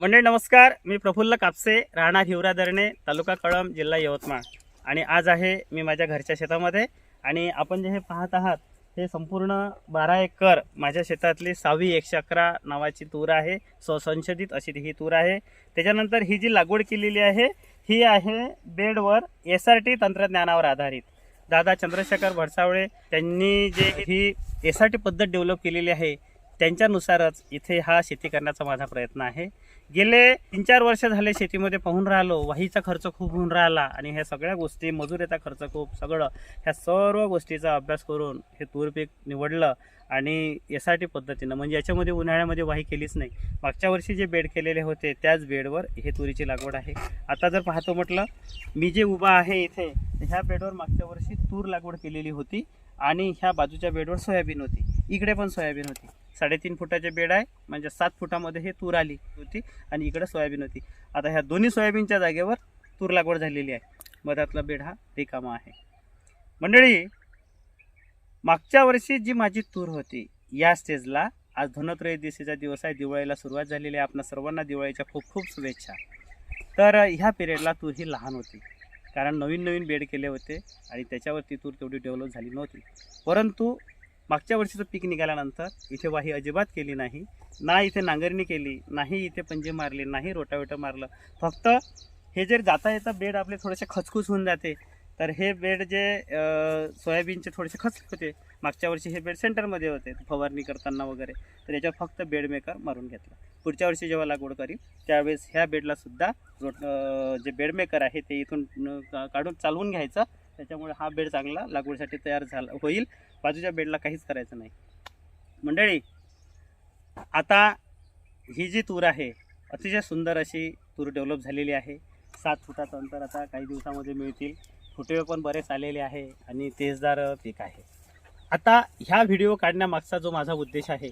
मंडळी नमस्कार. मी प्रफुल्ल कापसे राहणार हिवरा तालुका कळम जिल्हा यवतमाळ. आणि आज आहे मी माझ्या घरच्या शेतामध्ये. आणि आपण जे हे पाहत आहात हे संपूर्ण बारा एकर माझ्या शेतातली सहावी एकशे अकरा नावाची तूर आहे. स्वसंशोधित अशी ही तूर आहे. त्याच्यानंतर ही जी लागवड केलेली आहे ही आहे बेडवर एस आर टी तंत्रज्ञानावर आधारित. दादा चंद्रशेखर भडसावळे त्यांनी जे ही एस आर टी पद्धत डेव्हलप केलेली आहे त्यांच्यानुसारच इथे हा शेती करण्याचा माझा प्रयत्न आहे. गेले तीन चार वर्ष झाले शेतीमध्ये पाहून राहिलो वाहीचा खर्च खूप होऊन राहिला आणि ह्या सगळ्या गोष्टी मजुरीचा खर्च खूप सगळं ह्या सर्व गोष्टीचा अभ्यास करून हे तूर पीक निवडलं आणि एस आर टी पद्धतीनं म्हणजे याच्यामध्ये उन्हाळ्यामध्ये वाही केलीच नाही. मागच्या वर्षी जे बेड केलेले होते त्याच बेडवर हे तुरीची लागवड आहे. आता जर पाहतो म्हटलं मी जे उभा आहे इथे ह्या बेडवर मागच्या वर्षी तूर लागवड केलेली होती आणि ह्या बाजूच्या बेडवर सोयाबीन होती. इकडे पण सोयाबीन होती. साडेतीन फुटाचे बेड आहे. म्हणजे सात फुटामध्ये हे तूर आली होती आणि इकडे सोयाबीन होती. आता ह्या दोन्ही सोयाबीनच्या जागेवर तूर लागवड झालेली आहे. मधातला बेड हा रिकामा आहे. मंडळी मागच्या वर्षी जी माझी तूर होती या स्टेजला आज धनत्रयोदशीचा दिवस आहे. दिवाळीला सुरुवात झालेली आहे. आपल्या सर्वांना दिवाळीच्या खूप खूप शुभेच्छा. तर ह्या पिरियडला तूर ही लहान होती. कारण नवीन नवीन बेड केले होते आणि त्याच्यावरती तूर तेवढी डेव्हलप झाली नव्हती. परंतु मागच्या वर्षीचं पीक निघाल्यानंतर इथे वाही अजिबात केली नाही ना इथे नांगरणी केली नाही इथे पंजे मारले नाही रोटावेटर मारलं. फक्त हे जर जाता येता बेड आपले थोडेसे खचखुस होऊन जाते. तर हे बेड जे सोयाबीनचे थोडेसे खचले होते. मागच्या वर्षी हे बेड सेंटरमध्ये होते फवारणी करताना वगैरे. तर याच्यावर फक्त बेड मेकर मारून घेतला. पुढच्या वर्षी जेव्हा लागवड करीन त्यावेळेस ह्या बेडला सुद्धा रोट जे बेड मेकर आहे ते इथून का- काढून चालवून घ्यायचं. त्याच्यामुळे हा बेड चांगला लागवडीसाठी तयार झाला होईल. बाजूच्या बेडला काहीच करायचं नाही. मंडळी आता ही जी तूर आहे अतिशय सुंदर अशी तूर डेव्हलप झालेली आहे. सात फुटाचं अंतर आता काही दिवसामध्ये मिळतील. फुटवे पण बरेच आलेले आहे आणि तेजदार पीक आहे. आता ह्या व्हिडिओ काढण्यामागचा जो माझा उद्देश आहे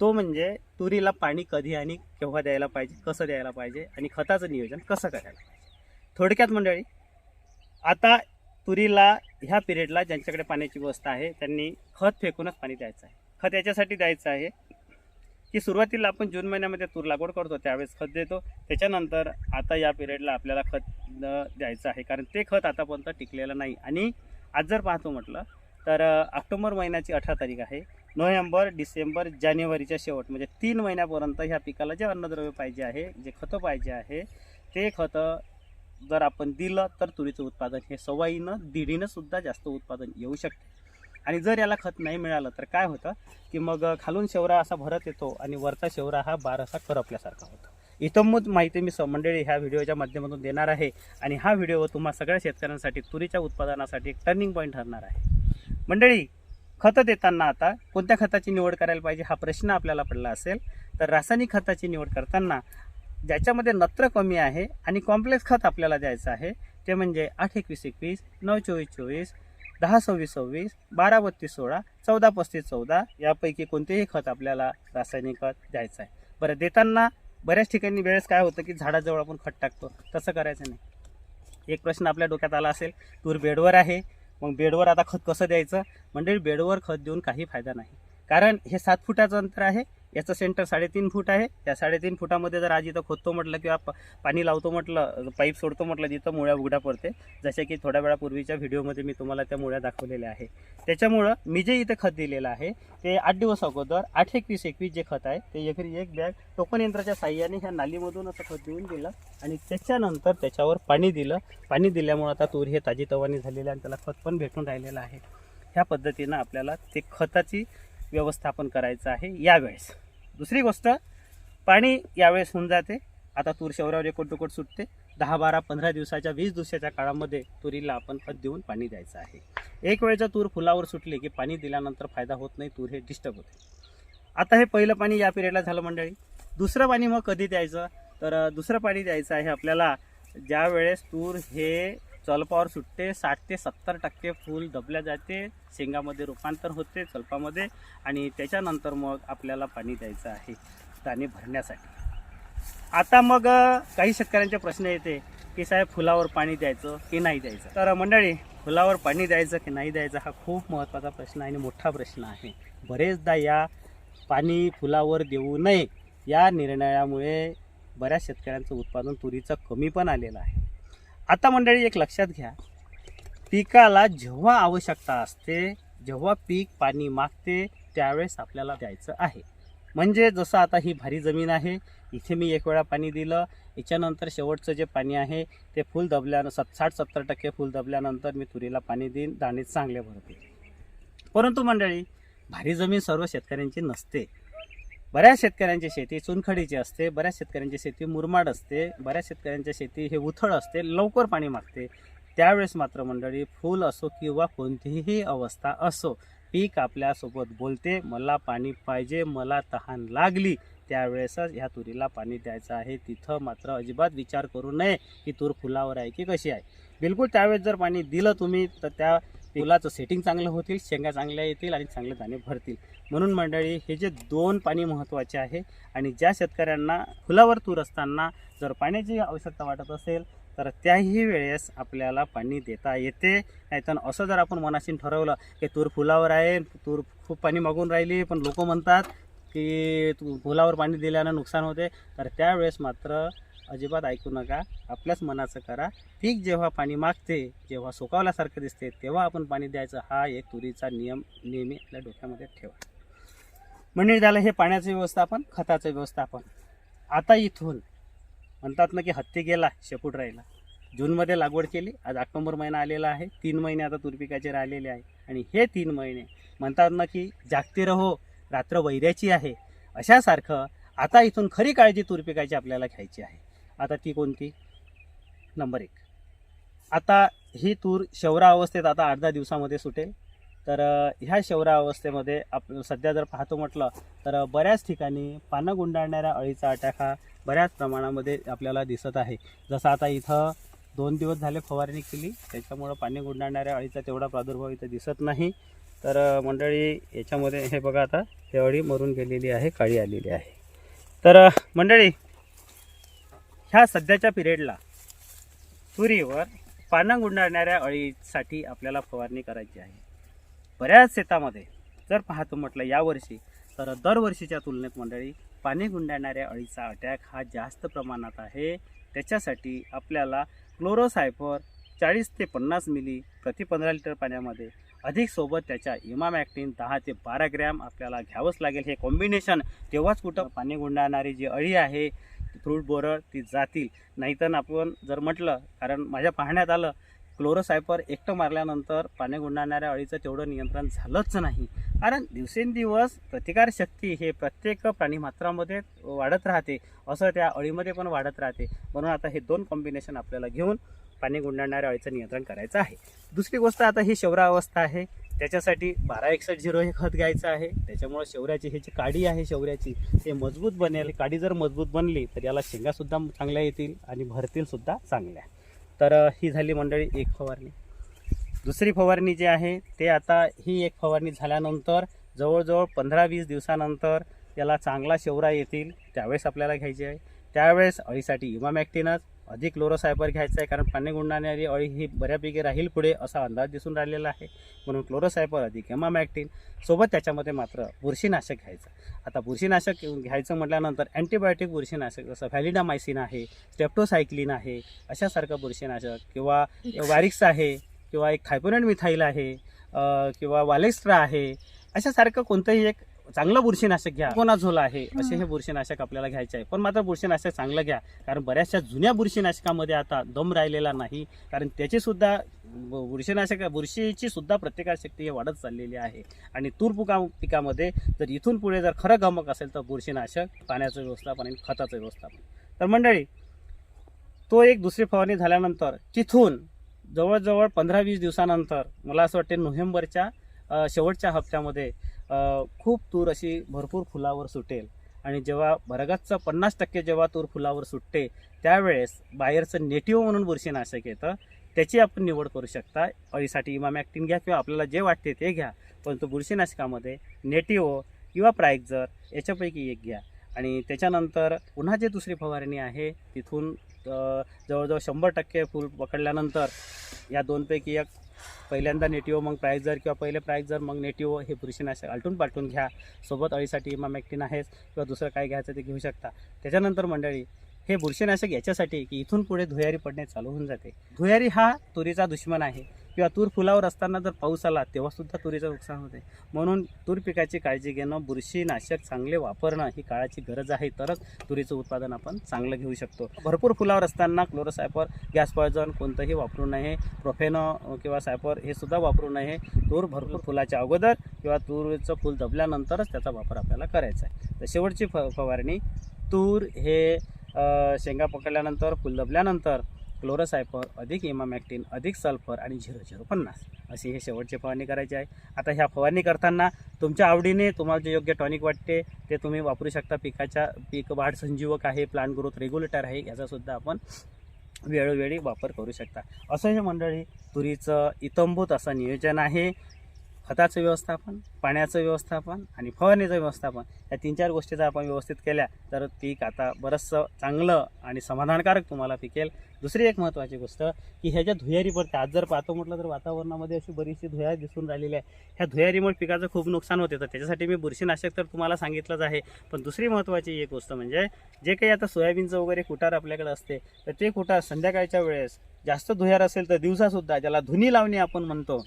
तो म्हणजे तुरीला पाणी कधी आणि केव्हा द्यायला पाहिजे कसं द्यायला पाहिजे आणि खताचं नियोजन कसं करायला पाहिजे? थोडक्यात मंडळी आता तुरीला ह्या पिरियडला ज्यांच्याकडे पाण्याची व्यवस्था आहे त्यांनी खत फेकूनच पाणी द्यायचं आहे. खत याच्यासाठी द्यायचं आहे की सुरुवातीला आपण जून महिन्यामध्ये तूर लागवड करतो त्यावेळेस खत देतो. त्याच्यानंतर आता या पिरियडला आपल्याला खत द्यायचं आहे कारण ते खत आतापर्यंत टिकलेलं नाही. आणि आज जर पाहतो म्हटलं तर ऑक्टोबर महिन्याची अठरा तारीख आहे. नोव्हेंबर डिसेंबर जानेवारीच्या शेवट म्हणजे तीन महिन्यापर्यंत ह्या पिकाला जे अन्नद्रव्य पाहिजे आहे जे खतं पाहिजे आहे ते खतं जर आपण दिलं तर तुरीचं उत्पादन हे सवाईनं दीडीनं सुद्धा जास्त उत्पादन येऊ शकते. आणि जर याला खत नाही मिळालं तर काय होतं की मग खालून शेवरा असा भरत येतो आणि वरचा शेवरा हा बार असा करपल्यासारखा होतो. इतंमूत माहिती मी स- मंडळी ह्या व्हिडिओच्या माध्यमातून देणार आहे आणि हा व्हिडिओ तुम्हा सगळ्या शेतकऱ्यांसाठी तुरीच्या उत्पादनासाठी एक टर्निंग पॉईंट ठरणार आहे. मंडळी खतं देताना आता कोणत्या खताची निवड करायला पाहिजे हा प्रश्न आपल्याला पडला असेल तर रासायनिक खताची निवड करताना ज्याच्यामध्ये नत्र कमी आहे आणि कॉम्प्लेक्स खत आपल्याला द्यायचं आहे ते म्हणजे आठ एकवीस एकवीस नऊ चोवीस चोवीस दहा सव्वीस सव्वीस बारा बत्तीस सोळा चौदा पस्तीस चौदा यापैकी कोणतेही खत आपल्याला रासायनिक खत द्यायचं आहे. बरं देताना बऱ्याच ठिकाणी वेळेस काय होतं की झाडाजवळ आपण खत टाकतो. तसं करायचं नाही. एक प्रश्न आपल्या डोक्यात आला असेल तूर बेडवर आहे मग बेडवर आता खत कसं द्यायचं? म्हणजे बेडवर खत देऊन काही फायदा नाही. कारण हे सात फुटाचं अंतर आहे याचं सेंटर साडेतीन फूट आहे. त्या साडेतीन फुटामध्ये जर आज इथं खोदतो म्हटलं किंवा प- पाणी लावतो म्हटलं पाईप सोडतो म्हटलं तिथं मुळ्या उघड्या पडते. जसे की थोड्या वेळापूर्वीच्या व्हिडिओमध्ये मी तुम्हाला त्या मुळ्या दाखवलेल्या आहे. त्याच्यामुळं मी जे इथं खत दिलेलं आहे ते आठ दिवस अगोदर आठ एकवीस एकवीस जे खत आहे ते एकरी एक बॅग टोकन यंत्राच्या साह्याने ह्या नालीमधून असं खत देऊन दिलं आणि त्याच्यानंतर त्याच्यावर पाणी दिलं. पाणी दिल्यामुळं आता तूर हे ताजी तवानी आणि त्याला खत पण भेटून राहिलेलं आहे. ह्या पद्धतीनं आपल्याला ते खताची व्यवस्थापन करायचं आहे यावेळेस. दुसरी गोष्ट पाणी यावेळेस होऊन जाते. आता तूर शहरावर एकोट सुटते. दहा बारा पंधरा दिवसाच्या वीस दिवसाच्या काळामध्ये तुरीला आपण खत देऊन पाणी द्यायचं आहे. एक वेळचं तूर फुलावर सुटली की पाणी दिल्यानंतर फायदा होत नाही तूर हे डिस्टर्ब होते. आता हे पहिलं पाणी या पिरियडला झालं मंडळी. दुसरं पाणी मग कधी द्यायचं? तर दुसरं पाणी द्यायचं आहे आपल्याला ज्या वेळेस तूर हे चलपावर सुटते साठ ते सत्तर टक्के फूल दबल्या जाते शेंगामध्ये रूपांतर होते चलपामध्ये आणि त्याच्यानंतर मग आपल्याला पाणी द्यायचं आहे दाणे भरण्यासाठी. आता मग काही शेतकऱ्यांचे प्रश्न येते की साहेब फुलावर पाणी द्यायचं की नाही द्यायचं? तर मंडळी फुलावर पाणी द्यायचं की नाही द्यायचं हा खूप महत्त्वाचा प्रश्न आहे आणि मोठा प्रश्न आहे. बरेचदा या पाणी फुलावर देऊ नये या निर्णयामुळे बऱ्याच शेतकऱ्यांचं उत्पादन तुरीचं कमी पण आलेलं आहे. आता मंडळी एक लक्षात घ्या. पिकाला जेव्हा आवश्यकता असते जेव्हा पीक पाणी मागते त्यावेळेस आपल्याला द्यायचं आहे. म्हणजे जसं आता ही भारी जमीन आहे इथे मी एक वेळा पाणी दिलं. याच्यानंतर शेवटचं जे पाणी आहे ते फुल दबल्यानं सत साठ सत्तर टक्के फुल दबल्यानंतर मी तुरीला पाणी देईन दाणे चांगले भरते परंतु मंडळी भारी जमीन सर्व शेतकऱ्यांची नसते. बऱ्याच शेतकऱ्यांची शेती चुनखडीची असते बऱ्याच शेतकऱ्यांची शेती मुरमाड असते बऱ्याच शेतकऱ्यांची शेती हे उथळ असते लवकर पाणी मागते. त्यावेळेस मात्र मंडळी फुल असो किंवा कोणतीही अवस्था असो पीक आपल्यासोबत बोलते मला पाणी पाहिजे मला तहान लागली. त्यावेळेसच ह्या तुरीला पाणी द्यायचं आहे. तिथं मात्र अजिबात विचार करू नये की तूर फुलावर आहे की कशी आहे. बिलकुल त्यावेळेस जर पाणी दिलं तुम्ही तर त्या फुलाचं सेटिंग चांगलं होतील शेंगा चांगल्या येतील आणि चांगले दाणे भरतील. म्हणून मंडळी हे जे दोन पाणी महत्त्वाचे आहे आणि ज्या शेतकऱ्यांना फुलावर तूर असताना जर पाण्याची आवश्यकता वाटत असेल तर त्याही वेळेस आपल्याला पाणी देता येते. नाहीतर असं जर आपण मनाशी ठरवलं की तूर फुलावर आहे तूर खूप पाणी मागून राहिली पण लोक म्हणतात की तू फुलावर पाणी दिल्यानं नुकसान होते तर त्यावेळेस मात्र अजिबात ऐकू नका. आपल्याच मनाचं करा. पीक जेव्हा पाणी मागते जेव्हा सुकावल्यासारखं दिसते तेव्हा आपण पाणी द्यायचं. हा एक तुरीचा नियम नेहमी आपल्या डोक्यामध्ये ठेवा. म्हणजे झालं हे पाण्याचं व्यवस्थापन खताचं व्यवस्थापन. आता इथून म्हणतात ना की हत्ती गेला शेपूट राहिला. जूनमध्ये लागवड केली आज ऑक्टोबर महिना आलेला आहे. तीन महिने आता तुरपिकाचे राहिलेले आहे. आणि हे तीन महिने म्हणतात ना की जागते रहो रात्र वैऱ्याची आहे. अशासारखं आता इथून खरी काळजी तुरपिकाची आपल्याला घ्यायची आहे. आता ती कोणती? नंबर एक. आता ही तूर शौरा अवस्थेत आता आठ दहा दिवसामध्ये सुटेल. तर ह्या शौरा अवस्थेमध्ये आप सध्या जर पाहतो म्हटलं तर बऱ्याच ठिकाणी पानं गुंडाळणाऱ्या अळीचा अटॅक हा बऱ्याच प्रमाणामध्ये आपल्याला दिसत आहे. जसं आता इथं दोन दिवस झाले फवारणी केली त्याच्यामुळं पाणी गुंडाळणाऱ्या अळीचा तेवढा प्रादुर्भाव इथं दिसत नाही. तर मंडळी याच्यामध्ये हे बघा आता हे अळी मरून गेलेली आहे काळी आलेली आहे. तर मंडळी ह्या सध्याच्या पिरियडला तुरीवर पानं गुंडाळणाऱ्या अळीसाठी आपल्याला फवारणी करायची आहे. बऱ्याच शेतामध्ये जर पाहतो म्हटलं यावर्षी तर दरवर्षीच्या तुलनेत मंडळी पाणी गुंडाळणाऱ्या अळीचा अटॅक हा जास्त प्रमाणात आहे. त्याच्यासाठी आपल्याला क्लोरोसायफर चाळीस ते पन्नास मिली प्रति पंधरा लिटर पाण्यामध्ये अधिक सोबत त्याच्या इमामॅक्टिन दहा ते बारा ग्रॅम आपल्याला घ्यावंच लागेल. हे कॉम्बिनेशन तेव्हाच कुठं पाणी गुंडाळणारी जी अळी आहे फ्रूट बोरळ ती जातील. नाहीतर आपण जर म्हटलं कारण माझ्या पाहण्यात आलं क्लोरोसायपर एकटं मारल्यानंतर पाणी गुंडाळणाऱ्या अळीचं तेवढं नियंत्रण झालंच नाही. कारण दिवसेंदिवस प्रतिकारशक्ती हे प्रत्येक प्राणीमात्रामध्ये वाढत राहते. असं त्या अळीमध्ये पण वाढत राहते. म्हणून आता हे दोन कॉम्बिनेशन आपल्याला घेऊन पाणी गुंडाळणाऱ्या अळीचं नियंत्रण करायचं आहे. दुसरी गोष्ट आता ही शौरा अवस्था आहे. त्याच्यासाठी बारा एकसष्ट झिरो हे खत घ्यायचं आहे. त्याच्यामुळं शेवऱ्याची ही जी काडी आहे शेवऱ्याची ते मजबूत बनेल. काडी जर मजबूत बनली तर याला शेंगासुद्धा चांगल्या येतील आणि भरतीलसुद्धा चांगल्या. तर ही झाली मंडळी एक फवारणी. दुसरी फवारणी जी आहे ते आता ही एक फवारणी झाल्यानंतर जवळजवळ पंधरा वीस दिवसानंतर याला चांगला शेवरा येतील. त्यावेळेस आपल्याला घ्यायची आहे. त्यावेळेस अळीसाठी इमामॅक्टिनच अधिक क्लोरोसायपर घ्यायचं आहे कारण पाणी गुंडाळणारी अळी ही बऱ्यापैकी राहील पुढे असा अंदाज दिसून राहिलेला आहे. म्हणून क्लोरोसायपर अधिक एमामॅक्टिन सोबत त्याच्यामध्ये मात्र बुरशीनाशक घ्यायचं. आता बुरशीनाशक घ्यायचं म्हटल्यानंतर अँटीबायोटिक बुरशीनाशक जसं व्हॅलिडामायसिन आहे स्टेप्टोसायक्लिन आहे अशासारखं बुरशीनाशक किंवा वॅरिक्स आहे किंवा एक खायपोनेट मिथाईल आहे किंवा वालेस्ट्रा आहे अशासारखं कोणतंही एक चांगलं बुरशीनाशक घ्या. कोणाझोल आहे असे हे बुरशीनाशक आपल्याला घ्यायचे आहे. पण मात्र बुरशीनाशक चांगलं घ्या. कारण बऱ्याचशा जुन्या बुरशीनाशकामध्ये आता दम राहिलेला नाही. कारण त्याची सुद्धा बुरशीनाशक बुरशीची सुद्धा प्रतिकारशक्ती हे वाढत चाललेली आहे. आणि तूर पिका पिकामध्ये जर इथून पुढे जर खरं गमक असेल तर बुरशीनाशक पाण्याचं व्यवस्थापन आणि खताचं व्यवस्थापन. तर मंडळी तो एक दुसरी फवारणी झाल्यानंतर तिथून जवळजवळ पंधरा वीस दिवसानंतर मला असं वाटते नोव्हेंबरच्या शेवटच्या हप्त्यामध्ये खूप तूर अशी भरपूर फुलावर सुटेल. आणि जेव्हा भरगतचं पन्नास टक्के जेव्हा तूर फुलावर सुटते त्यावेळेस बाहेरचं नेटिव्ह म्हणून बुरशीनाशक येतं. त्याची आपण निवड करू शकता. अळीसाठी इमामॅक्टिन घ्या किंवा आपल्याला जे वाटते ते घ्या. परंतु बुरशीनाशकामध्ये नेटिव्ह किंवा प्रायक्झर याच्यापैकी एक घ्या. आणि त्याच्यानंतर पुन्हा जे दुसरी फवारणी आहे तिथून जवळजवळ शंभर टक्के फुल पकडल्यानंतर या दोनपैकी एक पहिल्यांदा नेटिव्ह मग प्रायझर किंवा पहिले प्रायझर मग नेटिव्ह हे बुरशीनाशक आलटून पालटून घ्या. सोबत अळीसाठी इमामॅक्टिन आहेच किंवा दुसरं काय घ्यायचं ते घेऊ शकता. त्याच्यानंतर मंडळी हे बुरशीनाशक याच्यासाठी की इथून पुढे धुयारी पडणे चालू होऊन जाते. धुयारी हा तुरीचा दुश्मन आहे. किंवा तूर फुलावर असताना जर पाऊस आला तेव्हासुद्धा तुरीचं नुकसान होते. म्हणून तूर पिकाची काळजी घेणं बुरशीनाशक चांगले वापरणं ही काळाची गरज आहे. तरच तुरीचं उत्पादन आपण चांगलं घेऊ शकतो. भरपूर फुलावर असताना क्लोरोसायपर गॅस पॉयझन कोणतंही वापरू नये. प्रोफेनो किंवा सायपर हे सुद्धा वापरू नये. तूर भरपूर फुलाच्या अगोदर किंवा तूरचं फुल दबल्यानंतरच त्याचा वापर आपल्याला करायचा आहे. तर शेवटची फ फवारणी तूर हे शेंगा पकडल्यानंतर फुल दबल्यानंतर क्लोरोसायपर अधिक इमामॅक्टिन अधिक सल्फर आणि झिरो झिरो पन्नास अशी हे शेवटची फवारणी करायची आहे. आता ह्या फवारणी करताना तुमच्या आवडीने तुम्हाला जे योग्य टॉनिक वाटते ते तुम्ही वापरू शकता. पिकाच्या पीक वाढ संजीवक आहे प्लांट ग्रोथ रेग्युलेटर आहे याचासुद्धा आपण वेळोवेळी वापर करू शकता. असं हे मंडळी तुरीचं इतंभूत असं नियोजन आहे. खताचं व्यवस्थापन पाण्याचं व्यवस्थापन आणि फवारणीचं व्यवस्थापन या तीन चार गोष्टी जर आपण व्यवस्थित केल्या तर पीक आता बरंचसं चांगलं आणि समाधानकारक तुम्हाला पिकेल. दुसरी एक महत्त्वाची गोष्ट की ह्या ज्या धुयारी पडते आज जर पाहतो म्हटलं तर वातावरणामध्ये अशी बरीचशी धुयारी दिसून राहिलेली आहे ह्या धुयारीमुळे पिकाचं खूप नुकसान होते तर त्याच्यासाठी मी बुरशीनाशक तर तुम्हाला सांगितलंच आहे. पण दुसरी महत्त्वाची एक गोष्ट म्हणजे जे काही आता सोयाबीनचं वगैरे कुटार आपल्याकडे असते तर ते कुटार संध्याकाळच्या वेळेस जास्त धुयार असेल तर दिवसासुद्धा ज्याला धुनी लावणी आपण म्हणतो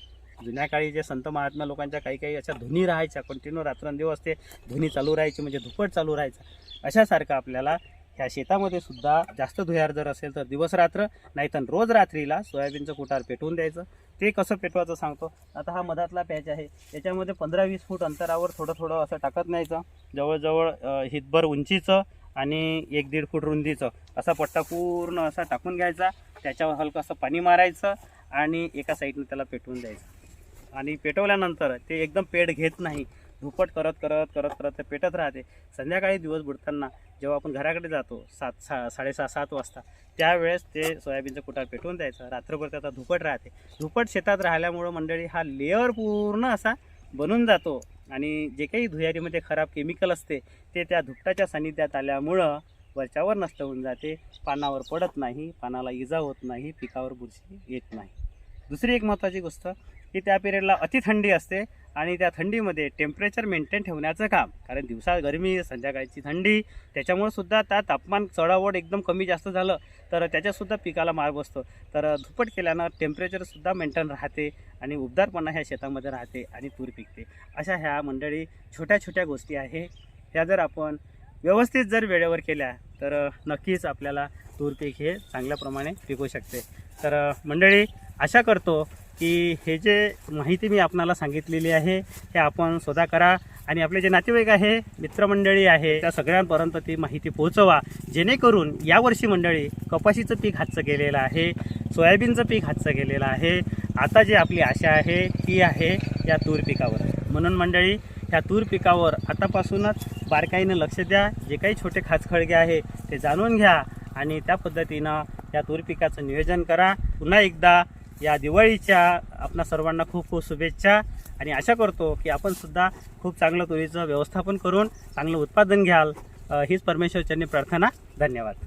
जुन्या काळी जे संत महात्मा लोकांच्या काही काही अशा धुनी राहायच्या कंटिन्यू रात्रंदिवस ते धुनी चालू राहायची म्हणजे धुपट चालू राहायचा. अशासारखं आपल्याला ह्या शेतामध्ये सुद्धा जास्त धुयार जर असेल तर दिवस रात्र नाहीतर रोज रात्रीला सोयाबीनचं कुटार पेटवून द्यायचं. ते कसं पेटवायचं सांगतो. आता हा मधातला पॅच आहे. याच्यामध्ये पंधरा वीस फूट अंतरावर थोडं थोडं असं टाकत न्यायचं. जवळजवळ हितभर उंचीचं आणि एक दीड फूट रुंदीचं असा पट्टा पूर्ण असा टाकून घ्यायचा. त्याच्यावर हलकं असं पाणी मारायचं आणि एका साईडनं त्याला पेटवून द्यायचं. आणि पेटवल्यानंतर ते एकदम पेट घेत नाही. धुपट करत करत करत करत ते पेटत राहते. संध्याकाळी दिवस बुडताना जेव्हा आपण घराकडे जातो सात सा साडेसहा सात वाजता त्यावेळेस ते सोयाबीनचं कुटार पेटवून द्यायचं. रात्रभर त्याचा धुपट राहते. धुपट शेतात राहिल्यामुळं मंडळी हा लेअर पूर्ण असा बनून जातो. आणि जे काही धुयारीमध्ये खराब केमिकल असते ते त्या धुपटाच्या सानिध्यात आल्यामुळं वरच्यावर नष्ट होऊन जाते. पानावर पडत नाही पानाला इजा होत नाही पिकावर बुरशी येत नाही. दुसरी एक महत्त्वाची गोष्ट की त्या पिरियडला अति थंडी असते आणि त्या थंडीमध्ये टेम्परेचर मेंटेन ठेवण्याचं काम. कारण दिवसा गरमी संध्याकाळची थंडी त्याच्यामुळे सुद्धा त्या तापमान चढावड एकदम कमी जास्त झालं तर त्याच्यासुद्धा पिकाला मार बसतो. तर धुपट केल्यानं टेम्परेचरसुद्धा मेंटेन राहते आणि उबदारपणा ह्या शेतामध्ये राहते आणि तूर पिकते. अशा ह्या मंडळी छोट्या छोट्या गोष्टी आहे. ह्या जर आपण व्यवस्थित जर वेळेवर केल्या तर नक्कीच आपल्याला तूर पीक हे चांगल्या प्रमाणे पिकू शकते. तर मंडळी आशा करतो की हे जे माहिती मी आपणाला सांगितलेली आहे हे आपण स्वतः करा. आणि आपले जे नातेवाईक आहे मित्रमंडळी आहे त्या सगळ्यांपर्यंत ती माहिती पोहोचवा. जेणेकरून यावर्षी मंडळी कपाशीचं पीक हातचं गेलेलं आहे सोयाबीनचं पीक हातचं गेलेलं आहे. आता जी आपली आशा आहे ती आहे या तूर पिकावर. म्हणून मंडळी ह्या तूर पिकावर आतापासूनच बारकाईनं लक्ष द्या. जे काही छोटे खाचखळगे आहे ते जाणून घ्या. आणि त्या पद्धतीनं या तूर पिकाचं नियोजन करा. पुन्हा एकदा या दिवाळीच्या आपणा सर्वांना खूप खूप शुभेच्छा. आणि आशा करतो की आपण सुद्धा खूप चांगलं तुरीचं व्यवस्थापन करून चांगलं उत्पादन घ्याल. हीच परमेश्वरच्यांनी प्रार्थना. धन्यवाद.